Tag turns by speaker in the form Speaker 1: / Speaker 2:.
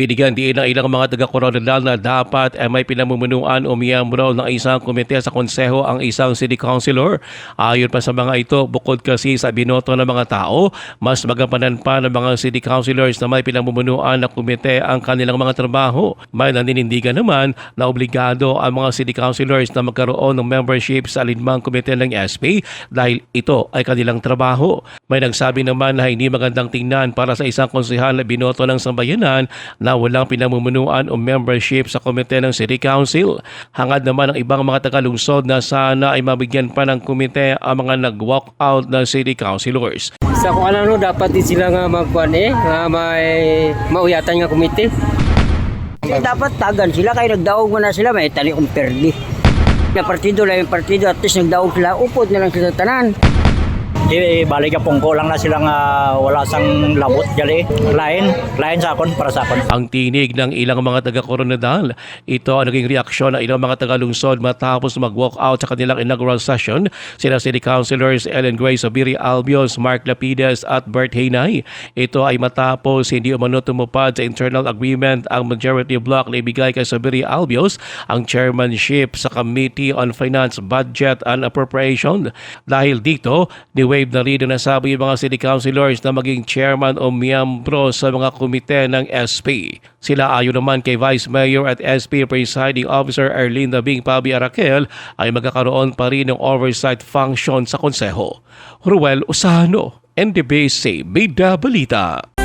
Speaker 1: Binigyan din ng ilang mga taga-koronel na dapat ay may pinamumunuan o miyembro ng isang komite sa konseho ang isang city councilor. Ayon pa sa mga ito, bukod kasi sa binoto ng mga tao, mas magampanan pa ng mga city councilors na may pinamumunuan na komite ang kanilang mga trabaho. May naninindigan naman na obligado ang mga city councilors na magkaroon ng membership sa alinmang komite ng SP dahil ito ay kanilang trabaho. May nagsabi naman na hindi magandang tingnan para sa isang konsehal na binoto ng sambayanan na walang pinamumunuan o membership sa komite ng City Council. Hangad naman ng ibang mga tagalungsod na sana ay mabigyan pa ng komite ang mga nag-walk out na City Councilors.
Speaker 2: Sa kung ano no, dapat din sila nga magkuhan eh, nga may mauyatan nga komite.
Speaker 3: Kasi dapat tagan sila kaya nagdaog mo na sila may tali kong perdi. Na partido lang yung partido at least nagdaog sila upod na lang sila tanan.
Speaker 4: Di balik ka pungko lang na silang ah, wala sang labot gali. Lain, lain sa akon para sa akon.
Speaker 1: Ang tinig ng ilang mga taga-koronadal, ito ang naging reaksyon ng ilang mga taga-lungsod matapos mag-walk out sa kanilang inaugural session sina City Councilors Ellen Grace Obiri Albios, Mark Lapides at Bert Haynay. Ito ay matapos hindi umano tumupad sa internal agreement ang majority block na ibigay kay Sabiri Albios ang chairmanship sa Committee on Finance, Budget and Appropriation. Dahil dito, ni-waive na rin na nasabi yung mga city councilors na maging chairman o miyembro sa mga komite ng SP. Sila ayon naman kay Vice Mayor at SP Presiding Officer Erlinda Bing Pabi Arakel ay magkakaroon pa rin ng oversight function sa konseho. Ruel Usano, NDBC, Bida Balita.